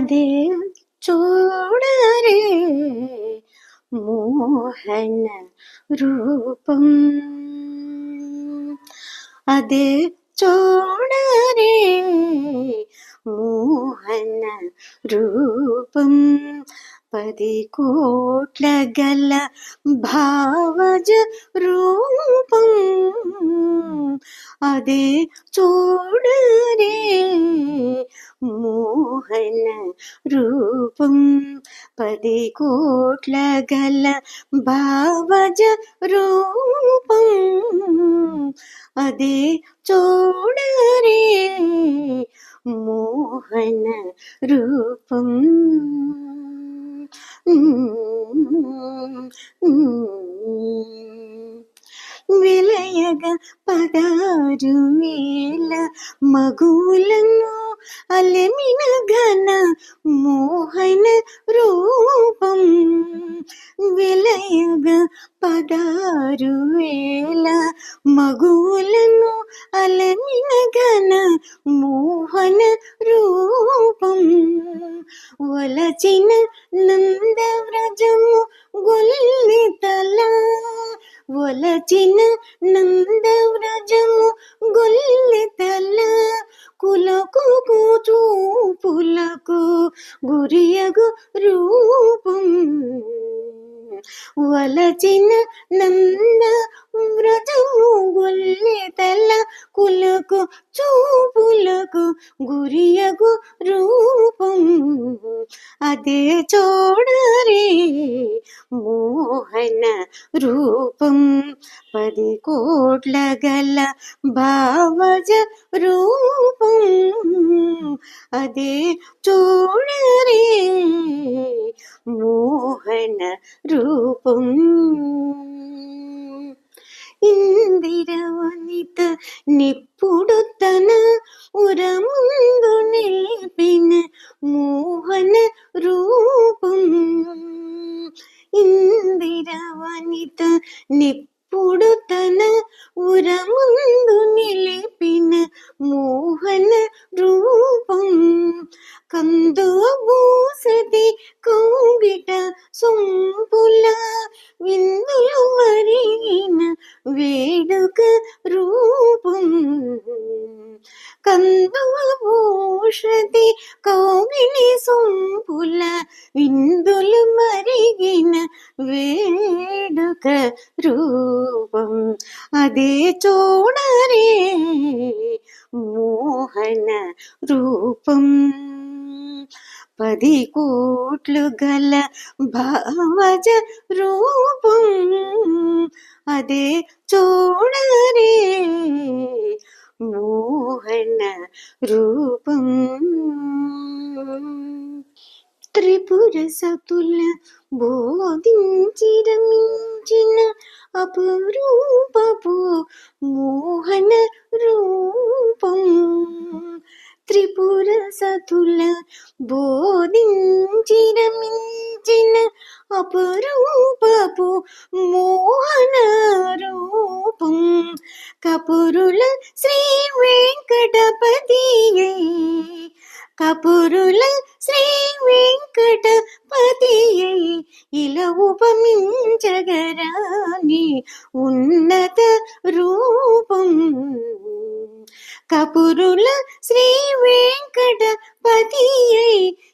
അതിൽ ചൂടരെ മോഹന രൂപം. അതിൽ ചൂടരെ മോഹന രൂപം. പതി കോട്ലഗല ഭാവജ രൂപം. അതേ ചൂടരെ పది కోట్ల గల భావజ రూపం. అదే చూడరే మోహన రూపం. విలయగ పదారు వేల మగులను అలమిన ఘన మోహన రూపం విలయగ పదారు వేల మగులను అలమినగన మోహన రూపం. వలచిన నందవ్రజము గొల్లితల. వలచిన నందవ్రజము గొల్లితల. కులకు కూచూపులకు గురియగు రూపం. వలచిన నంద వ్రజము గొల్లితల కులకు చూపులకు గురియగు రూపం. అదే చూడరే మోహన రూపం. పది కోట్ల గల భావజ రూపం. అదే చూడరే മോഹന രൂപം. ഇന്ദിരവനിത നിപ്പുടുത്തന ഉരമുന്തു നിൽപ്പിന് മോഹന രൂപം. ഇന്ദിരവനിത നിപ്പുടുത്തന ഉരമുന്തു നിൽപ്പിന് മോ కందు భూషతి కౌగిలి సొంపుల విందులు మరిగిన వేడుక రూపం అదే చూడరే మోహన రూపం పది కోట్లు గల భావజ రూపం అదే చూడరే മോഹന രൂപം. ത്രിപുര സതുല ബോധിഞ്ചിരമിഞ്ചിന അപരൂപോ മോഹന രൂപം. ത്രിപുര സതുല ബോധിഞ്ചിരമിഞ്ചിന അപരൂപോ മോഹന രൂപം. കപുരുള ശ്രീ వెంకటపతియే కపురుల శ్రీ వెంకటపతియే. ఇలా ఉపమించగరాని ఉన్నత రూపం. కపురుల శ్రీ వెంకటపతి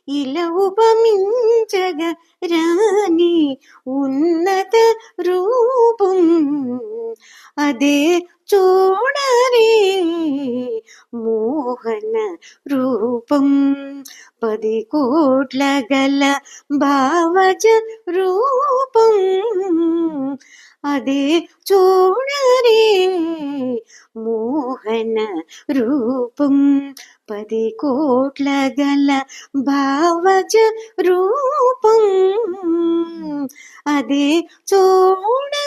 ఇలా ఉపమించగ రాణి ఉన్నత రూపం. అదే చూడ మోహన రూపం పది కోట్ల గల భావజ రూపం అదే చూడరే మోహన రూపం పది కోట్ల గల భావజ రూపం అదే చూడరే